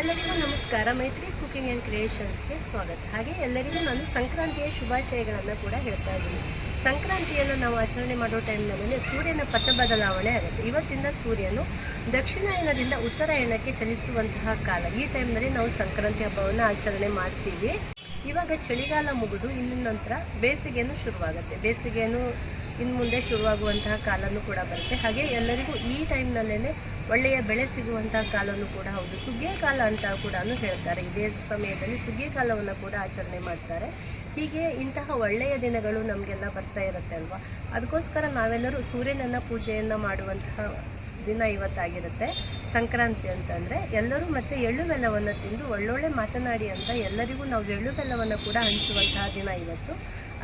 ಎಲ್ಲರಿಗೂ ನಮಸ್ಕಾರ. Maitri's cooking and ಕ್ರಿಯೇಷನ್ಸ್ಗೆ ಸ್ವಾಗತ. ಹಾಗೆ ಎಲ್ಲರಿಗೂ ನಾನು ಸಂಕ್ರಾಂತಿಯ ಶುಭಾಶಯಗಳನ್ನು ಕೂಡ ಹೇಳ್ತಾ ಇದ್ದೀನಿ. ಸಂಕ್ರಾಂತಿಯನ್ನು ನಾವು ಆಚರಣೆ ಮಾಡೋ ಟೈಮ್ನಲ್ಲಿ ಸೂರ್ಯನ ಪಥ ಬದಲಾವಣೆ ಆಗುತ್ತೆ. ಇವತ್ತಿಂದ ಸೂರ್ಯನು ದಕ್ಷಿಣಾಯನದಿಂದ ಉತ್ತರಾಯಣಕ್ಕೆ ಚಲಿಸುವಂತಹ ಕಾಲ. ಈ ಟೈಮ್ನಲ್ಲಿ ನಾವು ಸಂಕ್ರಾಂತಿ ಹಬ್ಬವನ್ನು ಆಚರಣೆ ಮಾಡ್ತೀವಿ. ಇವಾಗ ಚಳಿಗಾಲ ಮುಗಿದು ಇನ್ನು ನಂತರ ಬೇಸಿಗೆನೂ ಶುರುವಾಗುತ್ತೆ. ಬೇಸಿಗೆನೂ ಇನ್ನು ಮುಂದೆ ಶುರುವಾಗುವಂತಹ ಕಾಲನೂ ಕೂಡ ಬರುತ್ತೆ. ಹಾಗೆ ಎಲ್ಲರಿಗೂ ಈ ಟೈಮ್ನಲ್ಲೇ ಒಳ್ಳೆಯ ಬೆಳೆ ಸಿಗುವಂತಹ ಕಾಲವೂ ಕೂಡ ಹೌದು. ಸುಗ್ಗಿಯ ಕಾಲ ಅಂತ ಕೂಡ ಹೇಳ್ತಾರೆ. ಇದೇ ಸಮಯದಲ್ಲಿ ಸುಗ್ಗಿಯ ಕಾಲವನ್ನು ಕೂಡ ಆಚರಣೆ ಮಾಡ್ತಾರೆ. ಹೀಗೆ ಇಂತಹ ಒಳ್ಳೆಯ ದಿನಗಳು ನಮಗೆಲ್ಲ ಬರ್ತಾ ಇರುತ್ತೆ ಅಲ್ವಾ? ಅದಕ್ಕೋಸ್ಕರ ನಾವೆಲ್ಲರೂ ಸೂರ್ಯನನ್ನ ಪೂಜೆಯನ್ನು ಮಾಡುವಂತಹ ದಿನ ಇವತ್ತಾಗಿರುತ್ತೆ. ಸಂಕ್ರಾಂತಿ ಅಂತಂದರೆ ಎಲ್ಲರೂ ಮತ್ತೆ ಎಳ್ಳು ಬೆಲ್ಲವನ್ನು ತಿಂದು ಒಳ್ಳೊಳ್ಳೆ ಮಾತನಾಡಿ ಅಂತ ಎಲ್ಲರಿಗೂ ನಾವು ಎಳ್ಳು ಬೆಲ್ಲವನ್ನು ಕೂಡ ಹಂಚುವಂತಹ ದಿನ ಇವತ್ತು.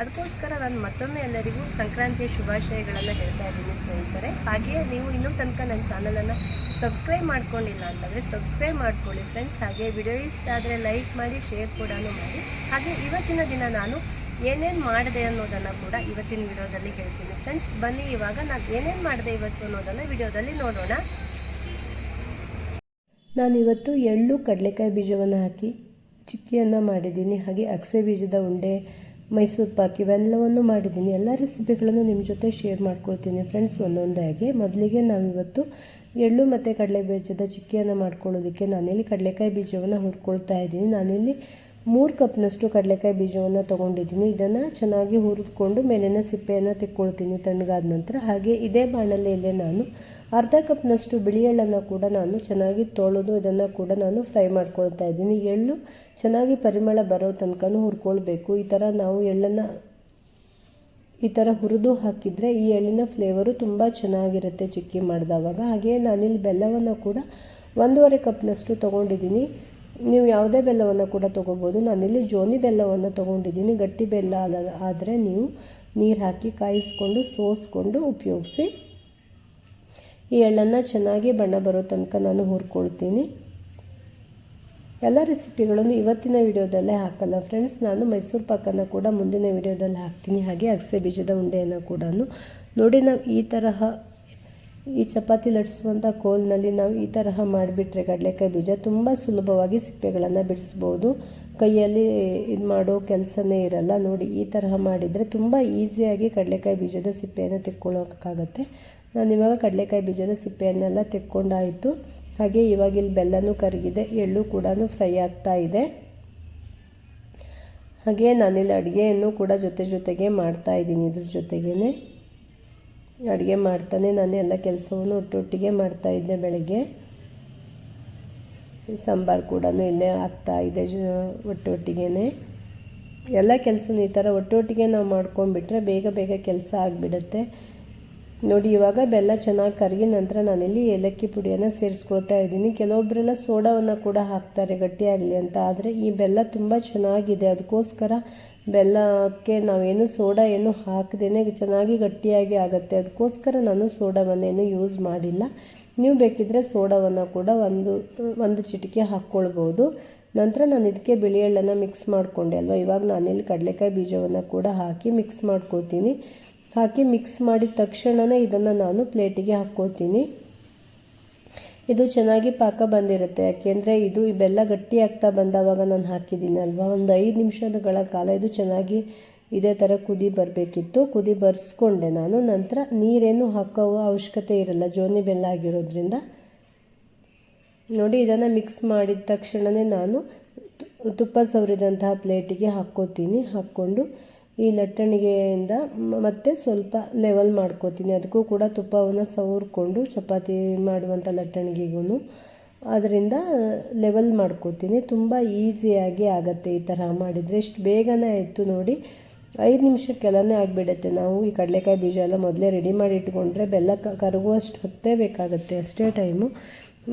ಅದಕ್ಕೋಸ್ಕರ ನಾನು ಮತ್ತೊಮ್ಮೆ ಎಲ್ಲರಿಗೂ ಸಂಕ್ರಾಂತಿಯ ಶುಭಾಶಯಗಳನ್ನು ಹೇಳ್ತಾ ಇದ್ದೀನಿ ಸ್ನೇಹಿತರೆ. ಹಾಗೆಯೇ ನೀವು ಇನ್ನೂ ತನಕ ನನ್ನ ಚಾನಲನ್ನು ಸಬ್ಸ್ಕ್ರೈಬ್ ಮಾಡ್ಕೊಂಡಿಲ್ಲ ಅಂತಂದರೆ ಸಬ್ಸ್ಕ್ರೈಬ್ ಮಾಡ್ಕೊಳ್ಳಿ ಫ್ರೆಂಡ್ಸ್ ಹಾಗೆ ವಿಡಿಯೋ ಇಷ್ಟ ಆದರೆ ಲೈಕ್ ಮಾಡಿ ಶೇರ್ ಕೂಡ ಮಾಡಿ. ಹಾಗೆ ಇವತ್ತಿನ ದಿನ ನಾನು ಏನೇನು ಮಾಡಿದೆ ಅನ್ನೋದನ್ನು ಕೂಡ ಇವತ್ತಿನ ವಿಡಿಯೋದಲ್ಲಿ ಹೇಳ್ತೀನಿ ಫ್ರೆಂಡ್ಸ್ ಬನ್ನಿ, ಇವಾಗ ನಾನು ಏನೇನು ಮಾಡಿದೆ ಇವತ್ತು ಅನ್ನೋದನ್ನು ವಿಡಿಯೋದಲ್ಲಿ ನೋಡೋಣ. ನಾನಿವತ್ತು ಎಳ್ಳು ಕಡಲೆಕಾಯಿ ಬೀಜವನ್ನು ಹಾಕಿ, ಚಿಕ್ಕಿಯನ್ನು ಮಾಡಿದ್ದೀನಿ. ಹಾಗೆ ಅಗಸೆ ಬೀಜದ ಉಂಡೆ ಮೈಸೂರು ಪಾಕ್ ಇವೆಲ್ಲವನ್ನು ಮಾಡಿದ್ದೀನಿ. ಎಲ್ಲ ರೆಸಿಪಿಗಳನ್ನು ನಿಮ್ಮ ಜೊತೆ ಶೇರ್ ಮಾಡ್ಕೊಳ್ತೀನಿ ಫ್ರೆಂಡ್ಸ್ ಒಂದೊಂದಾಗಿ ಮೊದಲಿಗೆ ನಾವಿವತ್ತು ಎಳ್ಳು ಮತ್ತು ಕಡಲೆ ಬೀಜದ ಚಿಕ್ಕಿಯನ್ನು ಮಾಡ್ಕೊಳ್ಳೋದಕ್ಕೆ ನಾನಿಲ್ಲಿ ಕಡಲೆಕಾಯಿ ಬೀಜವನ್ನು ಹುರ್ಕೊಳ್ತಾ ಇದ್ದೀನಿ. ನಾನಿಲ್ಲಿ ಮೂರು ಕಪ್ನಷ್ಟು ಕಡಲೆಕಾಯಿ ಬೀಜವನ್ನು ತೊಗೊಂಡಿದ್ದೀನಿ. ಇದನ್ನು ಚೆನ್ನಾಗಿ ಹುರಿದುಕೊಂಡು ಮೇಲಿನ ಸಿಪ್ಪೆಯನ್ನು ತೆಕ್ಕೊಳ್ತೀನಿ ತಣ್ಣಗಾದ ನಂತರ. ಹಾಗೆ ಇದೇ ಬಾಣಲೆಯಲ್ಲೇ ನಾನು ಅರ್ಧ ಕಪ್ನಷ್ಟು ಬಿಳಿ ಎಳ್ಳನ್ನು ಕೂಡ ನಾನು ಚೆನ್ನಾಗಿ ತೊಳೆದು ಇದನ್ನು ಕೂಡ ನಾನು ಫ್ರೈ ಮಾಡ್ಕೊಳ್ತಾ ಇದ್ದೀನಿ. ಎಳ್ಳು ಚೆನ್ನಾಗಿ ಪರಿಮಳ ಬರೋ ತನಕನೂ ಹುರ್ಕೊಳ್ಬೇಕು. ಈ ಥರ ನಾವು ಎಳ್ಳನ್ನು ಈ ಥರ ಹುರಿದು ಹಾಕಿದರೆ ಈ ಎಳ್ಳಿನ ಫ್ಲೇವರು ತುಂಬ ಚೆನ್ನಾಗಿರುತ್ತೆ ಚಿಕ್ಕಿ ಮಾಡಿದವಾಗ. ಹಾಗೆ ನಾನಿಲ್ಲಿ ಬೆಲ್ಲವನ್ನು ಕೂಡ ಒಂದೂವರೆ ಕಪ್ನಷ್ಟು ತೊಗೊಂಡಿದ್ದೀನಿ. ನೀವು ಯಾವುದೇ ಬೆಲ್ಲವನ್ನು ಕೂಡ ತೊಗೋಬೋದು. ನಾನಿಲ್ಲಿ ಜೋನಿ ಬೆಲ್ಲವನ್ನು ತೊಗೊಂಡಿದ್ದೀನಿ. ಗಟ್ಟಿ ಬೆಲ್ಲ ಅಲ್ಲ ಆದರೆ ನೀವು ನೀರು ಹಾಕಿ ಕಾಯಿಸ್ಕೊಂಡು, ಸೋಸ್ಕೊಂಡು ಉಪಯೋಗಿಸಿ. ಈ ಎಳ್ಳನ್ನು ಚೆನ್ನಾಗಿ ಬಣ್ಣ ಬರೋ ತನಕ ನಾನು ಹುರ್ಕೊಳ್ತೀನಿ. ಎಲ್ಲ ರೆಸಿಪಿಗಳನ್ನು ಇವತ್ತಿನ ವಿಡಿಯೋದಲ್ಲೇ ಹಾಕಲ್ಲ ಫ್ರೆಂಡ್ಸ್. ನಾನು ಮೈಸೂರು ಪಾಕನ್ನು ಕೂಡ ಮುಂದಿನ ವಿಡಿಯೋದಲ್ಲಿ ಹಾಕ್ತೀನಿ. ಹಾಗೆ ಅಗಸೆ ಬೀಜದ ಉಂಡೆಯನ್ನು ಕೂಡ ನೋಡಿ ನಾವು ಈ ತರಹ ಈ ಚಪಾತಿ ಲಟ್ಸುವಂಥ ಕೋಲ್ನಲ್ಲಿ ನಾವು ಈ ತರಹ ಮಾಡಿಬಿಟ್ರೆ ಕಡಲೆಕಾಯಿ ಬೀಜ ತುಂಬ ಸುಲಭವಾಗಿ ಸಿಪ್ಪೆಗಳನ್ನು ಬಿಡಿಸ್ಬೋದು. ಕೈಯಲ್ಲಿ ಇದು ಮಾಡೋ ಕೆಲಸನೇ ಇರಲ್ಲ. ನೋಡಿ, ಈ ತರಹ ಮಾಡಿದರೆ ತುಂಬ ಈಸಿಯಾಗಿ ಕಡಲೆಕಾಯಿ ಬೀಜದ ಸಿಪ್ಪೆಯನ್ನು ತೆಕ್ಕೊಳ್ಳೋಕ್ಕಾಗತ್ತೆ ನಾನು ಇವಾಗ ಕಡಲೆಕಾಯಿ ಬೀಜದ ಸಿಪ್ಪೆಯನ್ನೆಲ್ಲ ತೆಕ್ಕೊಂಡಾಯಿತು. ಹಾಗೆ ಇವಾಗ ಇಲ್ಲಿ ಬೆಲ್ಲನೂ ಕರಗಿದೆ, ಎಳ್ಳು ಕೂಡ ಫ್ರೈ ಆಗ್ತಾ ಇದೆ. ಹಾಗೆ ನಾನಿಲ್ಲಿ ಅಡುಗೆಯನ್ನು ಕೂಡ ಜೊತೆ ಜೊತೆಗೆ ಮಾಡ್ತಾ ಇದ್ದೀನಿ ಇದ್ರ ಜೊತೆಗೇ ಅಡುಗೆ ಮಾಡ್ತಾನೆ. ನಾನು ಎಲ್ಲ ಕೆಲಸವನ್ನು ಒಟ್ಟೊಟ್ಟಿಗೆ ಮಾಡ್ತಾಯಿದ್ದೆ ಬೆಳಗ್ಗೆ. ಸಾಂಬಾರು ಕೂಡ ಇಲ್ಲೇ ಇದೆ ಒಟ್ಟೊಟ್ಟಿಗೆ ಎಲ್ಲ ಕೆಲಸನೂ ಈ ಥರ ಒಟ್ಟೊಟ್ಟಿಗೆ ನಾವು ಮಾಡ್ಕೊಂಡ್ಬಿಟ್ರೆ ಬೇಗ ಬೇಗ ಕೆಲಸ ಆಗಿಬಿಡುತ್ತೆ. ನೋಡಿ, ಇವಾಗ ಬೆಲ್ಲ ಚೆನ್ನಾಗಿ ಕರಗಿ ನಂತರ ನಾನಿಲ್ಲಿ ಏಲಕ್ಕಿ ಪುಡಿಯನ್ನು ಸೇರಿಸ್ಕೊಳ್ತಾ ಇದ್ದೀನಿ. ಕೆಲವೊಬ್ಬರೆಲ್ಲ ಸೋಡಾವನ್ನು ಕೂಡ ಹಾಕ್ತಾರೆ ಗಟ್ಟಿಯಾಗಲಿ ಅಂತ. ಆದರೆ ಈ ಬೆಲ್ಲ ತುಂಬ ಚೆನ್ನಾಗಿದೆ. ಅದಕ್ಕೋಸ್ಕರ ಬೆಲ್ಲಕ್ಕೆ ನಾವೇನು ಸೋಡಾ ಏನು ಹಾಕದೇ ಚೆನ್ನಾಗಿ ಗಟ್ಟಿಯಾಗಿ ಆಗುತ್ತೆ. ಅದಕ್ಕೋಸ್ಕರ ನಾನು ಸೋಡಾವನ್ನೇನು ಯೂಸ್ ಮಾಡಿಲ್ಲ. ನೀವು ಬೇಕಿದ್ದರೆ ಸೋಡಾವನ್ನು ಕೂಡ ಒಂದು ಒಂದು ಚಿಟಿಕೆ ಹಾಕ್ಕೊಳ್ಬೋದು. ನಂತರ ನಾನು ಇದಕ್ಕೆ ಬಿಳಿ ಎಳ್ಳನ್ನು ಮಿಕ್ಸ್ ಮಾಡಿಕೊಂಡೆ ಅಲ್ವಾ? ಇವಾಗ ನಾನಿಲ್ಲಿ ಕಡಲೆಕಾಯಿ ಬೀಜವನ್ನು ಕೂಡ ಹಾಕಿ ಮಿಕ್ಸ್ ಮಾಡ್ಕೋತೀನಿ. ಹಾಕಿ ಮಿಕ್ಸ್ ಮಾಡಿದ ತಕ್ಷಣವೇ ಇದನ್ನು ನಾನು ಪ್ಲೇಟಿಗೆ ಹಾಕ್ಕೋತೀನಿ ಇದು ಚೆನ್ನಾಗಿ ಪಾಕ ಬಂದಿರುತ್ತೆ. ಯಾಕೆಂದರೆ ಇದು ಈ ಬೆಲ್ಲ ಗಟ್ಟಿ ಆಗ್ತಾ ಬಂದವಾಗ ನಾನು ಹಾಕಿದ್ದೀನಿ ಅಲ್ವಾ ಒಂದು ಐದು ನಿಮಿಷಗಳ ಕಾಲ ಇದು ಚೆನ್ನಾಗಿ ಇದೇ ಥರ ಕುದಿ ಬರಬೇಕಿತ್ತು. ಕುದಿ ಬರ್ಸ್ಕೊಂಡೆ ನಾನು. ನಂತರ ನೀರೇನು ಹಾಕೋ ಅವಶ್ಯಕತೆ ಇರಲ್ಲ. ಜೋನಿ ಬೆಲ್ಲ ಆಗಿರೋದ್ರಿಂದ. ನೋಡಿ, ಇದನ್ನು ಮಿಕ್ಸ್ ಮಾಡಿದ ತಕ್ಷಣವೇ ನಾನು ತುಪ್ಪ ಸವರಿದಂತಹ ಪ್ಲೇಟಿಗೆ ಹಾಕ್ಕೋತೀನಿ ಹಾಕ್ಕೊಂಡು ಈ ಲಟ್ಟಣಿಗೆಯಿಂದ ಮತ್ತೆ ಸ್ವಲ್ಪ ಲೆವೆಲ್ ಮಾಡ್ಕೋತೀನಿ. ಅದಕ್ಕೂ ಕೂಡ ತುಪ್ಪವನ್ನು ಸವರ್ಕೊಂಡು ಚಪಾತಿ ಮಾಡುವಂಥ ಲಟ್ಟಣಿಗೆಗೂ ಅದರಿಂದ ಲೆವೆಲ್ ಮಾಡ್ಕೋತೀನಿ. ತುಂಬ ಈಸಿಯಾಗಿ ಆಗುತ್ತೆ ಈ ಥರ ಮಾಡಿದರೆ. ಎಷ್ಟು ಬೇಗನೆ ಆಯಿತು ನೋಡಿ ಐದು ನಿಮಿಷಕ್ಕೆಲ್ಲನೇ ಆಗಿಬಿಡುತ್ತೆ. ನಾವು ಈ ಕಡಲೆಕಾಯಿ ಬೀಜ ಎಲ್ಲ ಮೊದಲೇ ರೆಡಿ ಮಾಡಿ ಇಟ್ಕೊಂಡ್ರೆ ಬೆಲ್ಲ ಕರಗುವಷ್ಟು ಹೊತ್ತೇ ಬೇಕಾಗುತ್ತೆ. ಅಷ್ಟೇ ಟೈಮು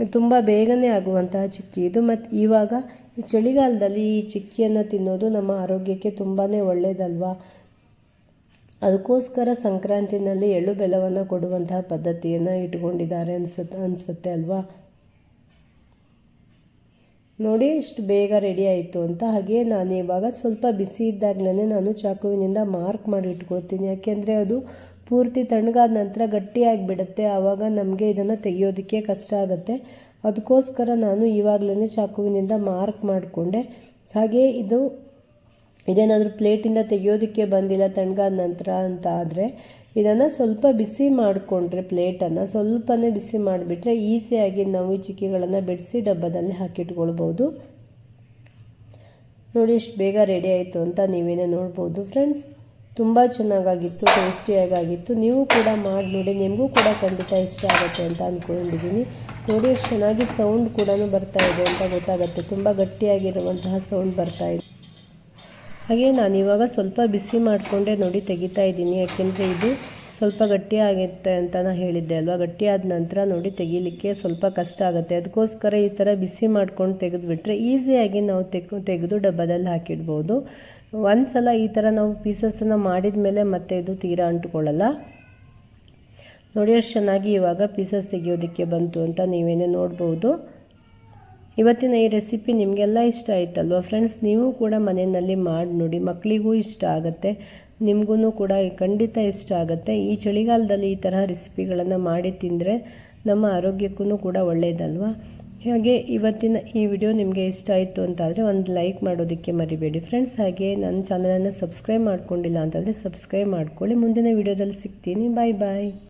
ತುಂಬ ಬೇಗನೆ ಆಗುವಂತಹ ಚಿಕ್ಕಿ ಇದು. ಮತ್ತು ಇವಾಗ ಈ ಚಳಿಗಾಲದಲ್ಲಿ ಈ ಚಿಕ್ಕಿಯನ್ನು ತಿನ್ನೋದು ನಮ್ಮ ಆರೋಗ್ಯಕ್ಕೆ ತುಂಬಾ ಒಳ್ಳೆಯದಲ್ವಾ ಅದಕ್ಕೋಸ್ಕರ ಸಂಕ್ರಾಂತಿನಲ್ಲಿ ಎಳ್ಳು ಬೆಲ್ಲವನ್ನು ಕೊಡುವಂತಹ ಪದ್ಧತಿಯನ್ನು ಇಟ್ಕೊಂಡಿದ್ದಾರೆ ಅನ್ಸುತ್ತೆ ಅನಿಸುತ್ತೆ ಅಲ್ವಾ? ನೋಡಿ, ಇಷ್ಟು ಬೇಗ ರೆಡಿ ಆಯಿತು ಅಂತ. ಹಾಗೆ ನಾನು ಇವಾಗ ಸ್ವಲ್ಪ ಬಿಸಿ ಇದ್ದಾಗಲೇ ನಾನು ಚಾಕುವಿನಿಂದ ಮಾರ್ಕ್ ಮಾಡಿ ಇಟ್ಕೊಳ್ತೀನಿ. ಯಾಕೆಂದರೆ ಅದು ಪೂರ್ತಿ ತಣ್ಣಗಾದ ನಂತರ ಗಟ್ಟಿಯಾಗಿ ಬಿಡುತ್ತೆ ಆವಾಗ ನಮಗೆ ಇದನ್ನು ತೆಗೆಯೋದಕ್ಕೆ ಕಷ್ಟ ಆಗುತ್ತೆ. ಅದಕ್ಕೋಸ್ಕರ ನಾನು ಇವಾಗಲೇ ಚಾಕುವಿನಿಂದ ಮಾರ್ಕ್ ಮಾಡಿಕೊಂಡೆ. ಹಾಗೆ ಇದು ಇದೇನಾದರೂ ಪ್ಲೇಟಿಂದ ತೆಗೆಯೋದಕ್ಕೆ ಬಂದಿಲ್ಲ ತಣ್ಣಗಾದ ನಂತರ ಅಂತ ಆದರೆ ಇದನ್ನು ಸ್ವಲ್ಪ ಬಿಸಿ ಮಾಡಿಕೊಂಡ್ರೆ ಪ್ಲೇಟನ್ನು ಸ್ವಲ್ಪನೇ ಬಿಸಿ ಮಾಡಿಬಿಟ್ರೆ ಈಸಿಯಾಗಿ ನಾವು ಈ ಚಿಕ್ಕಿಗಳನ್ನು ಬಿಡಿಸಿ ಡಬ್ಬದಲ್ಲಿ ಹಾಕಿಟ್ಕೊಳ್ಬೋದು. ನೋಡಿ ಎಷ್ಟು ಬೇಗ ರೆಡಿ ಆಯಿತು ಅಂತ ನೀವೇನೇ ನೋಡ್ಬೋದು ಫ್ರೆಂಡ್ಸ್. ತುಂಬ ಚೆನ್ನಾಗಾಗಿತ್ತು ಟೇಸ್ಟಿಯಾಗಿತ್ತು ನೀವು ಕೂಡ ಮಾಡಿ ನೋಡಿ, ನಿಮಗೂ ಕೂಡ ಖಂಡಿತ ಇಷ್ಟ ಆಗುತ್ತೆ ಅಂತ ಅಂದ್ಕೊಂಡಿದ್ದೀನಿ ನೋಡಿ ಎಷ್ಟು ಚೆನ್ನಾಗಿ ಸೌಂಡ್ ಕೂಡ ಬರ್ತಾ ಇದೆ ಅಂತ ಗೊತ್ತಾಗುತ್ತೆ. ತುಂಬ ಗಟ್ಟಿಯಾಗಿರುವಂತಹ ಸೌಂಡ್ ಬರ್ತಾ ಇದೆ. ಹಾಗೆ ನಾನು ಇವಾಗ ಸ್ವಲ್ಪ ಬಿಸಿ ಮಾಡಿಕೊಂಡೆ ನೋಡಿ ತೆಗಿತಾ ಇದ್ದೀನಿ. ಯಾಕೆಂದರೆ ಇದು ಸ್ವಲ್ಪ ಗಟ್ಟಿಯಾಗುತ್ತೆ ಅಂತ ನಾನು ಹೇಳಿದ್ದೆ ಅಲ್ವಾ? ಗಟ್ಟಿಯಾದ ನಂತರ ನೋಡಿ ತೆಗಿಲಿಕ್ಕೆ ಸ್ವಲ್ಪ ಕಷ್ಟ ಆಗುತ್ತೆ. ಅದಕ್ಕೋಸ್ಕರ ಈ ಥರ ಬಿಸಿ ಮಾಡ್ಕೊಂಡು ತೆಗೆದುಬಿಟ್ರೆ ಈಸಿಯಾಗಿ ನಾವು ತೆಗ್ ತೆಗೆದು ಡಬ್ಬದಲ್ಲಿ ಹಾಕಿಡ್ಬೋದು. ಒಂದು ಸಲ ಈ ಥರ ನಾವು ಪೀಸಸನ್ನು ಮಾಡಿದ ಮೇಲೆ ಮತ್ತೆ ಇದು ತೀರಾ ಅಂಟ್ಕೊಳ್ಳಲ್ಲ? ನೋಡಿ ಅಷ್ಟು ಚೆನ್ನಾಗಿ ಇವಾಗ ಪೀಸಸ್ ತೆಗೆಯೋದಕ್ಕೆ ಬಂತು ಅಂತ ನೀವೇನೇ ನೋಡ್ಬೋದು. ಇವತ್ತಿನ ಈ ರೆಸಿಪಿ ನಿಮಗೆಲ್ಲ ಇಷ್ಟ ಆಯ್ತಲ್ವ? ಫ್ರೆಂಡ್ಸ್ ನೀವು ಕೂಡ ಮನೆಯಲ್ಲಿ ಮಾಡಿ ನೋಡಿ ಮಕ್ಕಳಿಗೂ ಇಷ್ಟ ಆಗುತ್ತೆ ನಿಮಗೂ ಕೂಡ ಖಂಡಿತ ಇಷ್ಟ ಆಗುತ್ತೆ. ಈ ಚಳಿಗಾಲದಲ್ಲಿ ಈ ತರಹ ರೆಸಿಪಿಗಳನ್ನು ಮಾಡಿ ತಿಂದರೆ ನಮ್ಮ ಆರೋಗ್ಯಕ್ಕೂ ಕೂಡ ಒಳ್ಳೆಯದಲ್ವ ಹಾಗೆ ಇವತ್ತಿನ ಈ ವಿಡಿಯೋ ನಿಮಗೆ ಇಷ್ಟ ಆಯಿತು ಅಂತಾದರೆ ಒಂದು ಲೈಕ್ ಮಾಡೋದಕ್ಕೆ ಮರಿಬೇಡಿ. ಫ್ರೆಂಡ್ಸ್ ಹಾಗೆ ನನ್ನ ಚಾನಲನ್ನು ಸಬ್ಸ್ಕ್ರೈಬ್ ಮಾಡ್ಕೊಂಡಿಲ್ಲ ಅಂತಂದರೆ ಸಬ್ಸ್ಕ್ರೈಬ್ ಮಾಡ್ಕೊಳ್ಳಿ. ಮುಂದಿನ ವಿಡಿಯೋದಲ್ಲಿ ಸಿಗ್ತೀನಿ. ಬಾಯ್ ಬಾಯ್